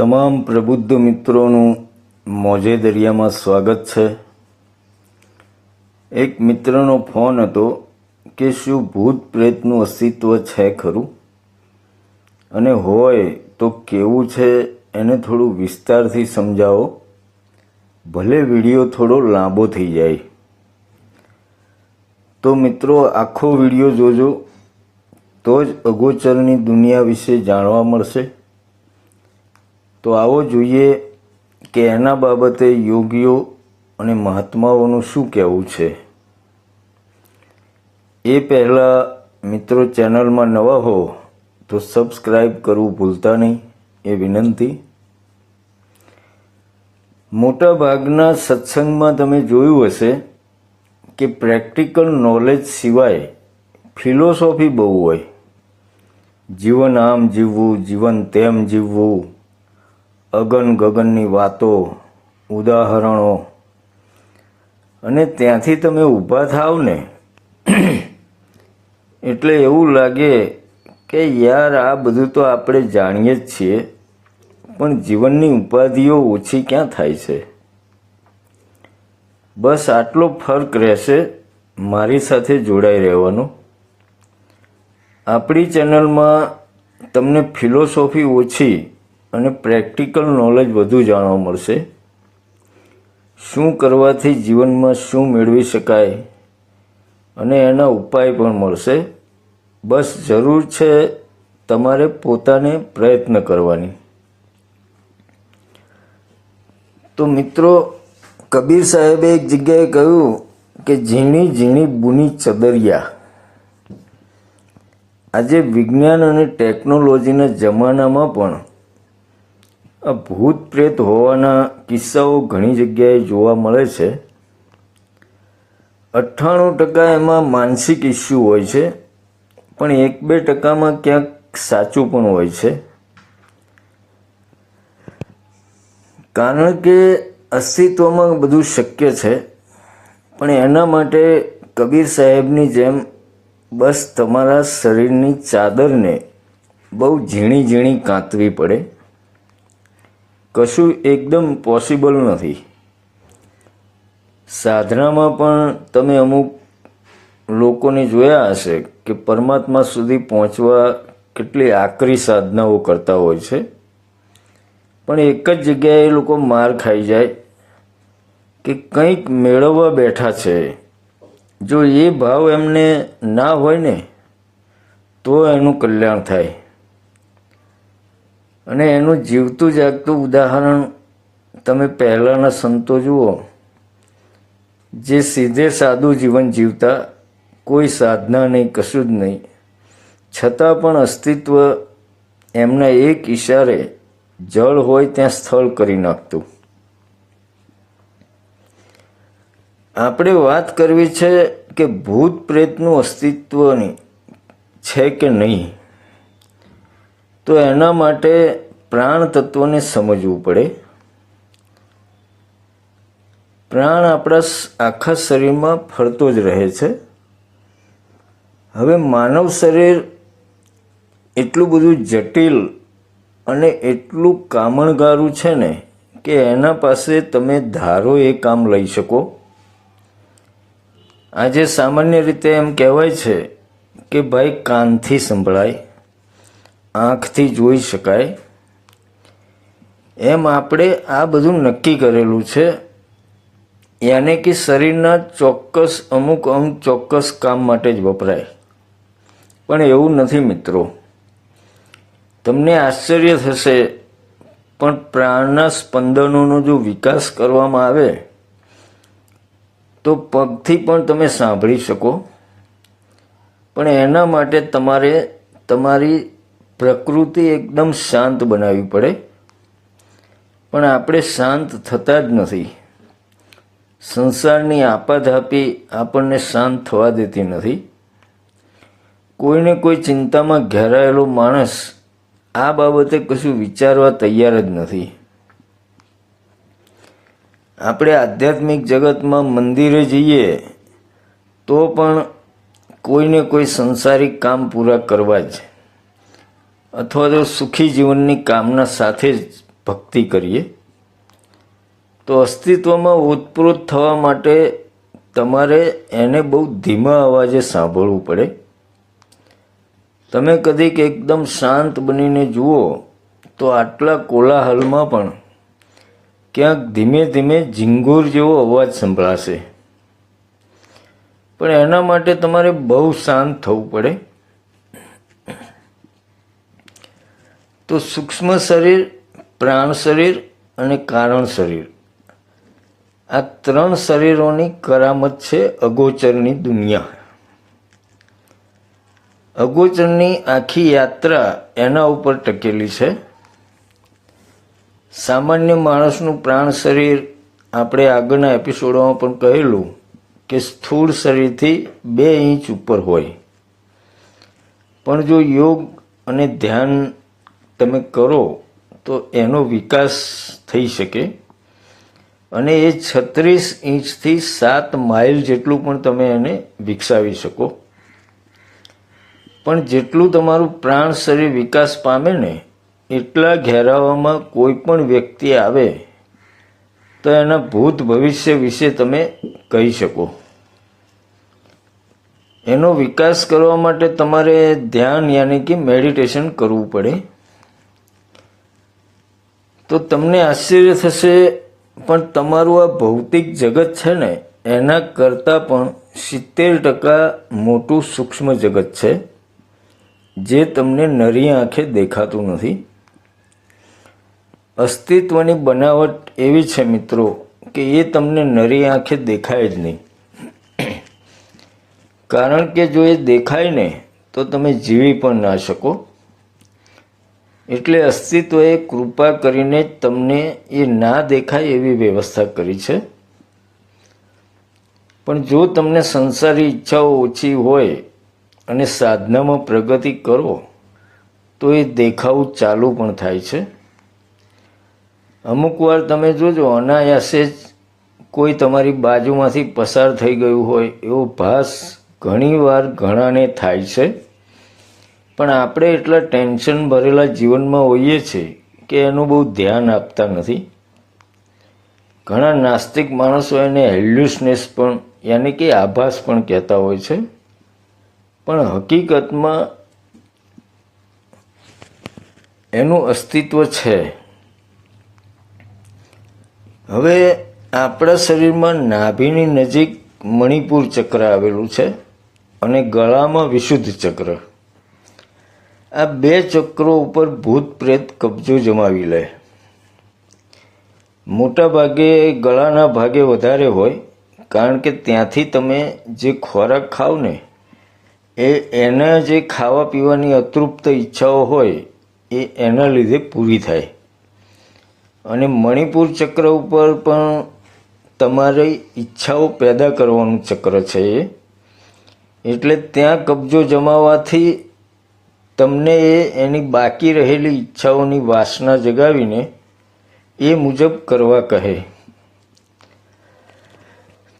તમામ પ્રબુદ્ધ મિત્રોનું મોજે દરિયામાં સ્વાગત છે. એક મિત્રનો ફોન હતો કે શું ભૂત પ્રેતનું અસ્તિત્વ છે ખરું? અને હોય તો કેવું છે એને થોડું વિસ્તારથી સમજાવો. ભલે વીડિયો થોડો લાંબો થઈ જાય. તો મિત્રો, આખો વીડિયો જોજો. તો જ અગોચરની દુનિયા વિશે જાણવા મળશે. તો આવો જોઈએ કે એના બાબતે યોગીઓ અને મહાત્માઓનું શું કહેવું છે. એ પહેલાં મિત્રો ચેનલમાં નવા હો તો સબસ્ક્રાઈબ કરવું ભૂલતા નહીં, એ વિનંતી. મોટા ભાગના સત્સંગમાં તમે જોયું હશે કે પ્રેક્ટિકલ નોલેજ સિવાય ફિલોસોફી બહુ હોય. જીવન આમ જીવવું, જીવન તેમ જીવવું અગન ગગનની વાતો, ઉદાહરણો. અને ત્યાંથી તમે ઊભા થાવ ને. એટલે એવું લાગે કે યાર, આ બધું તો આપણે જાણીએ જ છીએ, પણ જીવનની ઉપાધિઓ ઓછી ક્યાં થાય છે? બસ આટલો ફરક રહેશે મારી સાથે જોડાઈ રહેવાનો. આપણી ચેનલમાં તમને ફિલોસોફી ઓછી અને પ્રેક્ટિકલ નોલેજ વધુ જાણવા મળશે. શું કરવાથી જીવનમાં શું મેળવી શકાય અને એના ઉપાય પણ મળશે. બસ જરૂર છે તમારે પોતાને પ્રયત્ન કરવાની. તો મિત્રો, કબીર સાહેબે એક જગ્યાએ કહ્યું કે ઝીણી ઝીણી બુની ચદરિયા. આજે વિજ્ઞાન અને ટેકનોલોજીના જમાનામાં પણ ભૂત પ્રેત હોવાના કિસ્સાઓ ઘણી જગ્યાએ જોવા મળે છે. અઠ્ઠાણું ટકા એમાં માનસિક ઇસ્યુ હોય છે, પણ એક બે ટકામાં ક્યાંક સાચું પણ હોય છે. કારણ કે અસ્તિત્વમાં બધું શક્ય છે, પણ એના માટે કબીર સાહેબની જેમ બસ તમારા શરીરની ચાદરને બહુ ઝીણી ઝીણી કાંતવી પડે. કશું એકદમ પોસિબલ નથી. સાધનામાં પણ તમે અમુક લોકોને જોયા હશે કે પરમાત્મા સુધી પહોંચવા કેટલી આકરી સાધનાઓ કરતા હોય છે. પણ એક જ જગ્યાએ એ લોકો માર ખાઈ જાય કે કંઈક મેળવવા બેઠા છે. જો એ ભાવ એમને ના હોય ને, તો એનું કલ્યાણ થાય. અને એનું જીવતું જાગતું ઉદાહરણ તમે પહેલાંના સંતો જુઓ, જે સીધે સાદું જીવન જીવતા, કોઈ સાધના નહીં, કશું જ નહીં. છતાં પણ અસ્તિત્વ એમના એક ઈશારે જળ હોય ત્યાં સ્થળ કરી નાખતું. આપણે વાત કરવી છે કે ભૂત પ્રેતનું અસ્તિત્વની છે કે નહીં? તો એના માટે પ્રાણ તત્વને સમજવું પડે. પ્રાણ આપણા આખા શરીરમાં ફરતો જ રહે છે. હવે માનવ શરીર એટલું બધું જટિલ અને એટલું કામણગારું છે ને કે એના પાસે તમે ધારો એ કામ લઈ શકો. આજે સામાન્ય રીતે એમ કહેવાય છે કે ભાઈ કાનથી સંભળાય. આંખથી જોઈ શકાય. એમ આપણે આ બધું નક્કી કરેલું છે. યાને કે શરીરના ચોક્કસ અમુક અંગ ચોક્કસ કામ માટે જ વપરાય. પણ એવું નથી મિત્રો. તમને આશ્ચર્ય થશે, પણ પ્રાણના સ્પંદનોનો જો વિકાસ કરવામાં આવે, તો પગથી પણ તમે સાંભળી શકો. પણ એના માટે તમારે તમારી પ્રકૃતિ એકદમ શાંત બનાવવી પડે. પણ આપણે શાંત થતા જ નથી. સંસારની આપાધાપી આપણને શાંત થવા દેતી નથી. કોઈને કોઈ ચિંતામાં ઘેરાયેલો માણસ આ બાબતે કશું વિચારવા તૈયાર જ નથી. આપણે આધ્યાત્મિક જગતમાં મંદિરે જઈએ તો પણ કોઈને કોઈ સંસારિક કામ પૂરા કરવા જ. અથવા તો સુખી જીવનની કામના સાથે જ ભક્તિ કરીએ, તો અસ્તિત્વમાં ઓતપ્રોત થવા માટે તમારે એને બહુ ધીમા અવાજે સાંભળવું પડે. તમે કદીક એકદમ શાંત બનીને જુઓ, તો આટલા કોલાહલમાં પણ ક્યાંક ધીમે ધીમે ઝીંગુર જેવો અવાજ સંભળાશે. પણ એના માટે તમારે બહુ શાંત થવું પડે. તો સૂક્ષ્મ શરીર, પ્રાણ શરીર અને કારણ શરીર. આ ત્રણ શરીરોની કરામત છે અગોચરની દુનિયા. અગોચરની આખી યાત્રા એના ઉપર ટકેલી છે. સામાન્ય માણસનું પ્રાણ શરીર આપણે આગળના એપિસોડોમાં પણ કહેલું કે સ્થૂળ શરીરથી બે ઇંચ ઉપર હોય. પણ જો યોગ અને ધ્યાન તમે કરો, તો એનો વિકાસ થઈ શકે. અને એ છત્રીસ ઇંચથી સાત માઇલ જેટલું પણ તમે એને વિકસાવી શકો. પણ જેટલું તમારું પ્રાણ શરીર વિકાસ પામે ને, એટલા ઘેરાવામાં કોઈ પણ વ્યક્તિ આવે, તો એના ભૂત ભવિષ્ય વિશે તમે કહી શકો. એનો વિકાસ કરવા માટે તમારે ધ્યાન યાની કે મેડિટેશન કરવું પડે. તો તમને આશ્ચર્ય થશે, પણ તમારું આ ભૌતિક જગત છે ને, એના કરતાં પણ સિત્તેર ટકા મોટું સૂક્ષ્મ જગત છે, જે તમને નરી આંખે દેખાતું નથી. અસ્તિત્વની બનાવટ એવી છે મિત્રો, કે એ તમને નરી આંખે દેખાય જ નહીં. કારણ કે જો એ દેખાય ને, તો તમે જીવી પણ ના શકો. એટલે અસ્તિત્વએ કૃપા કરીને તમને એ ના દેખાય એવી વ્યવસ્થા કરી છે. પણ જો તમને સંસારી ઈચ્છાઓ ઓછી હોય અને સાધનામાં પ્રગતિ કરો, તો એ દેખાવું ચાલુ પણ થાય છે. અમુક વાર તમે જોજો, અનાયાસે જ કોઈ તમારી બાજુમાંથી પસાર થઈ ગયું હોય એવો ભાસ ઘણીવાર ઘણાને થાય છે. પણ આપણે એટલા ટેન્શન ભરેલા જીવનમાં હોઈએ છીએ કે એનું બહુ ધ્યાન આપતા નથી. ઘણા નાસ્તિક માણસો એને હેલ્યુસનેસ પણ, યાની કે આભાસ પણ કહેતા હોય છે. પણ હકીકતમાં એનું અસ્તિત્વ છે. હવે આપણા શરીરમાં નાભીની નજીક મણિપુર ચક્ર આવેલું છે અને ગળામાં વિશુદ્ધ ચક્ર. આ બે ચક્રો ઉપર ભૂત પ્રેત કબજો જમાવી લે. મોટા ભાગે ગળાના ભાગે વધારે હોય, કારણ કે ત્યાંથી તમે જે ખોરાક ખાવ ને, એ એના જે ખાવા પીવાની અતૃપ્ત ઈચ્છાઓ હોય, એ એના લીધે પૂરી થાય. અને મણિપુર ચક્ર ઉપર પણ તમારી ઈચ્છાઓ પેદા કરવાનું ચક્ર છે એ. એટલે ત્યાં કબજો જમાવવાથી તમને એ એની બાકી રહેલી ઈચ્છાઓની વાસના જગાવીને એ મુજબ કરવા કહે.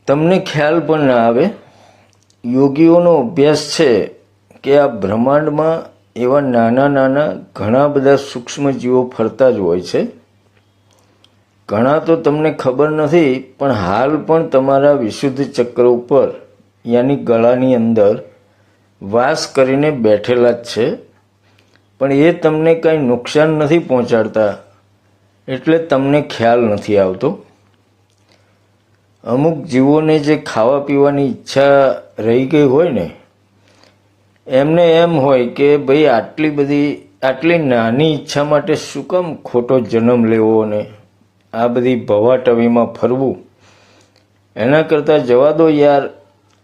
તમને ખ્યાલ પણ ના આવે, યોગીઓનો અભ્યાસ છે કે આ બ્રહ્માંડમાં એવા નાના નાના ઘણા બધા સૂક્ષ્મ જીવો ફરતા જ હોય છે. ઘણા તો તમને ખબર નથી, પણ હાલ પણ તમારા વિશુદ્ધ ચક્ર ઉપર, યાની ગળાની અંદર, વાસ કરીને બેઠેલા જ છે. પણ એ તમને કંઈ નુકસાન નથી પહોંચાડતા. એટલે તમને ખ્યાલ નથી આવતો. અમુક જીવોને જે ખાવા પીવાની ઈચ્છા રહી ગઈ હોય ને, એમને એમ હોય કે ભાઈ આટલી બધી, આટલી નાની ઈચ્છા માટે શું કામ ખોટો જન્મ લેવો ને આ બધી ભવાટવીમાં ફરવું? એના કરતાં જવા દો યાર,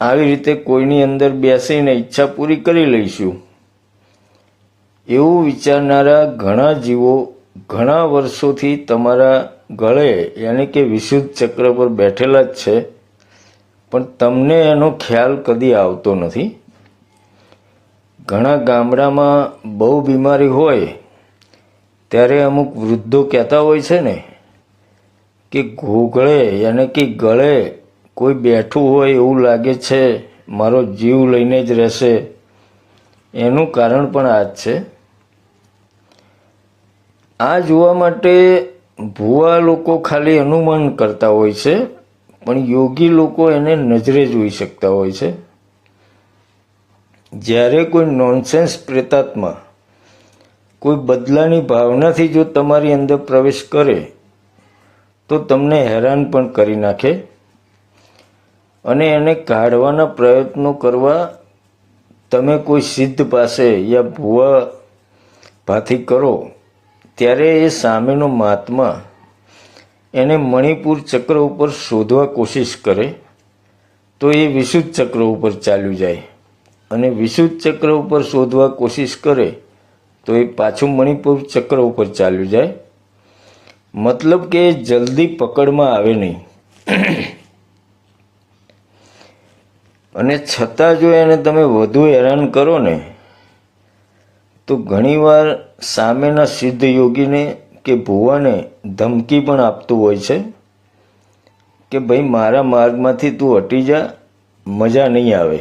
આવી રીતે કોઈની અંદર બેસીને ઈચ્છા પૂરી કરી લઈશું. એવું વિચારનારા ઘણા જીવો ઘણા વર્ષોથી તમારા ગળે યાની કે વિશુદ્ધ ચક્ર પર બેઠેલા જ છે, પણ તમને એનો ખ્યાલ કદી આવતો નથી. ઘણા ગામડામાં બહુ બીમારી હોય, ત્યારે અમુક વૃદ્ધો કહેતા હોય છે ને, કે ઘોઘળે યાને કે ગળે કોઈ બેઠું હોય એવું લાગે છે, મારો જીવ લઈને જ રહેશે. એનું કારણ પણ આ જ છે. આ જોવા માટે ભુવા લોકો ખાલી અનુમાન કરતા હોય છે, પણ યોગી લોકો એને નજરે જોઈ શકતા હોય છે. જ્યારે કોઈ નોનસેન્સ પ્રેતાત્મા કોઈ બદલાની ભાવનાથી જો તમારી અંદર પ્રવેશ કરે, તો તમને હેરાન પણ કરી નાખે અને એને કાઢવાના પ્રયત્નો કરવા તમે કોઈ સિદ્ધ પાસે યા ભુવા ભાથી કરો ત્યારે એ સામેનો મહાત્મા એને મણિપુર ચક્ર ઉપર શોધવા કોશિશ કરે તો એ વિશુદ્ધ ચક્ર ઉપર ચાલ્યું જાય. અને વિશુદ્ધ ચક્ર ઉપર શોધવા કોશિશ કરે તો એ પાછું મણિપુર ચક્ર ઉપર ચાલ્યું જાય. મતલબ કે જલ્દી પકડમાં આવે નહીં. અને છતાં જો એને તમે વધુ હેરાન કરો ને, તો ઘણીવાર સામેના સિદ્ધ યોગીને કે ભુવાને ધમકી પણ આપતું હોય છે કે ભાઈ, મારા માર્ગમાંથી તું હટી જા, મજા નહીં આવે.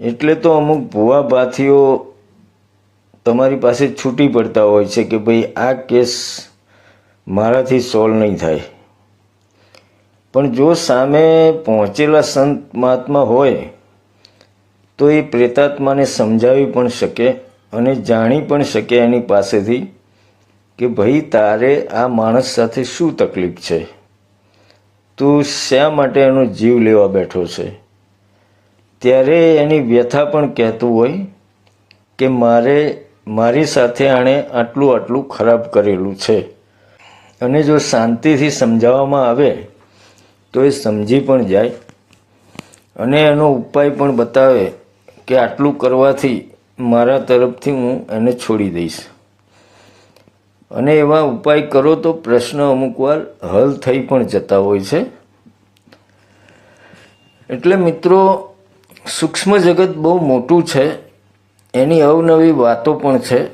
એટલે તો અમુક ભુવા ભાથીઓ તમારી પાસે છૂટી પડતા હોય છે કે ભાઈ, આ કેસ મારાથી સોલ્વ નહીં થાય. પણ જો સામે પહોંચેલા સંત મહાત્મા હોય, તો એ પ્રેતાત્માને સમજાવી પણ શકે અને જાણી પણ શકે એની પાસેથી કે ભાઈ તારે આ માણસ સાથે શું તકલીફ છે? તું શા માટે એનો જીવ લેવા બેઠો છે? ત્યારે એની વ્યથા પણ કહેતું હોય કે મારે, મારી સાથે આણે આટલું આટલું ખરાબ કરેલું છે. અને જો શાંતિથી સમજાવવામાં આવે, તો એ સમજી પણ જાય. અને એનો ઉપાય પણ બતાવે કે આટલું કરવાથી મારા તરફથી હું એને છોડી દઈશ. અને એવા ઉપાય કરો તો પ્રશ્ન અમુકવાર હલ થઈ પણ જતા હોય છે. એટલે મિત્રો, સૂક્ષ્મ જગત બહુ મોટું છે. એની અવનવી વાતો પણ છે.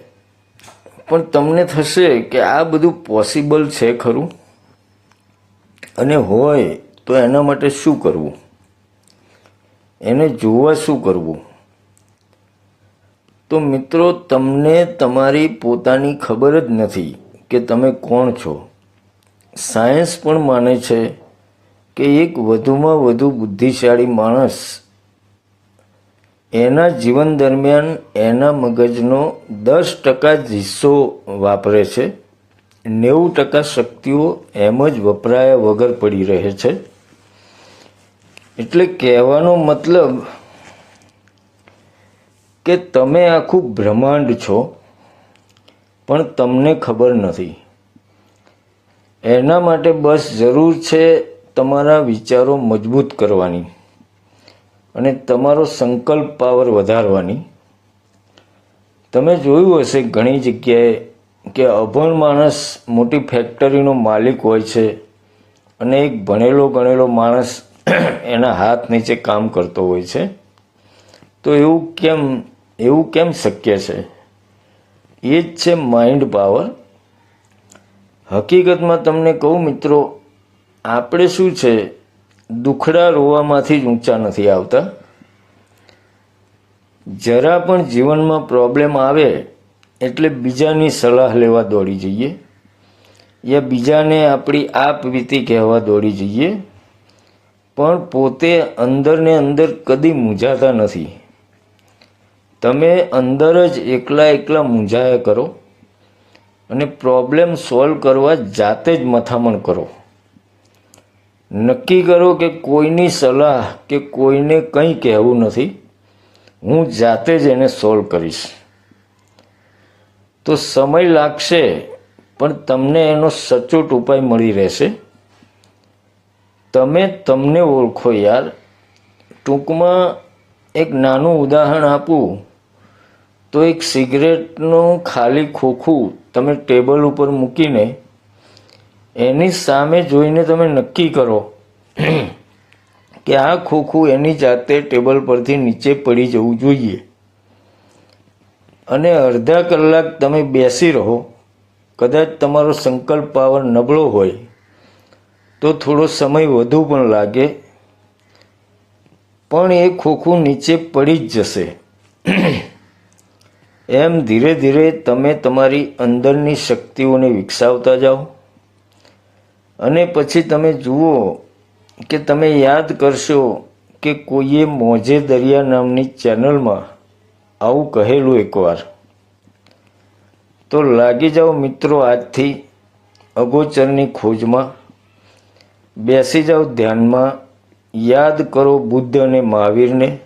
પણ તમને થશે કે આ બધું પોસિબલ છે ખરું? અને હોય તો એના માટે શું કરવું? એને જોવા શું કરવું? તો મિત્રો, તમને તમારી પોતાની ખબર જ નથી કે તમે કોણ છો. સાયન્સ પણ માને છે કે એક વધુમાં વધુ બુદ્ધિશાળી માણસ એના જીવન દરમિયાન એના મગજનો દસ ટકા જ હિસ્સો વાપરે છે. નેવું ટકા શક્તિઓ એમ જ વપરાયા વગર પડી રહે છે. એટલે કહેવાનો મતલબ કે તમે આખું બ્રહ્માંડ છો, પણ તમને ખબર નથી. એના માટે બસ જરૂર છે તમારા વિચારો મજબૂત કરવાની અને તમારો સંકલ્પ પાવર વધારવાની. તમે જોયું હશે ઘણી જગ્યાએ કે અભણ માણસ મોટી ફેક્ટરીનો માલિક હોય છે અને એક ભણેલો ગણેલો માણસ એના હાથ નીચે કામ કરતો હોય છે. તો એવું કેમ એવું કેમ શક્ય છે? એ જ છે માઇન્ડ પાવર હકીકતમાં તમને કહું મિત્રો, આપણે શું છે? દુખડા રોવામાંથી જ ઊંચા નથી આવતા. જરા પણ જીવનમાં પ્રોબ્લેમ આવે એટલે બીજાની સલાહ લેવા દોડી જઈએ. યા બીજાને આપણી આપવીતી કહેવા દોડી જઈએ. પણ પોતે અંદરને અંદર કદી મૂંઝાતા નથી. તમે અંદર જ એકલા એકલા મૂંઝાયા કરો અને પ્રોબ્લેમ સોલ્વ કરવા જાતે જ મથામણ કરો. નક્કી કરો કે કોઈની સલાહ કે કોઈને કંઈ કહેવું નથી. હું જાતે જ એને સોલ્વ કરીશ. તો સમય લાગશે, પણ તમને એનો સચોટ ઉપાય મળી રહેશે. તમે તમને ઓળખો યાર. ટૂંકમાં એક નાનું ઉદાહરણ આપું. તો એક સિગરેટનું ખાલી ખોખું તમે ટેબલ ઉપર મૂકીને એની સામે જોઈને તમે નક્કી કરો કે આ ખોખું એની જાતે ટેબલ પરથી નીચે પડી જવું જોઈએ. અને અડધા કલાક તમે બેસી રહો. કદાચ તમારો સંકલ્પ પાવર નબળો હોય તો થોડો સમય વધુ પણ લાગે. પણ એ ખોખું નીચે પડી જ જશે. એમ ધીરે ધીરે તમે તમારી અંદરની શક્તિઓને વિકસાવતા જાઓ. અને પછી તમે જુઓ કે તમે યાદ કરશો કે કોઈએ મોજે દરિયા નામની ચેનલમાં આવું કહેલું એકવાર. તો લાગી જાઓ મિત્રો આજથી અગોચરની ખોજમાં. બેસી જાઓ ધ્યાનમાં. યાદ કરો બુદ્ધ અને મહાવીરને.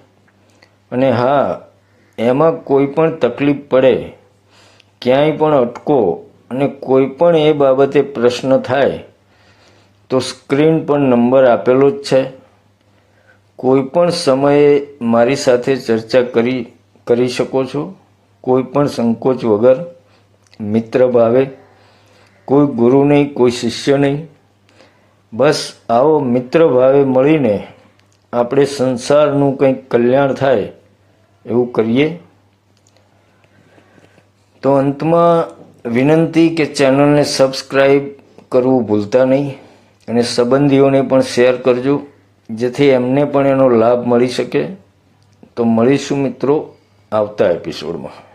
અને હા એમાં કોઈ પણ તકલીફ પડે, ક્યાંય પણ અટકો અને કોઈ પણ એ બાબતે પ્રશ્ન થાય, તો સ્ક્રીન પર નંબર આપેલો જ છે. કોઈ પણ સમયે મારી સાથે ચર્ચા કરી કરી શકો છો. કોઈ પણ સંકોચ વગર મિત્ર ભાવે, કોઈ ગુરુ નહીં, કોઈ શિષ્ય નહીં. બસ આવો મિત્ર ભાવે મળીને આપણે સંસારનું કંઈક કલ્યાણ થાય એવું કરીએ? તો અંતમાં વિનંતી કે ચેનલને સબસ્ક્રાઈબ કરવું ભૂલતા નહીં અને સંબંધીઓને પણ શેર કરજો, જેથી એમને પણ એનો લાભ મળી શકે. તો મળીશું મિત્રો આવતા એપિસોડમાં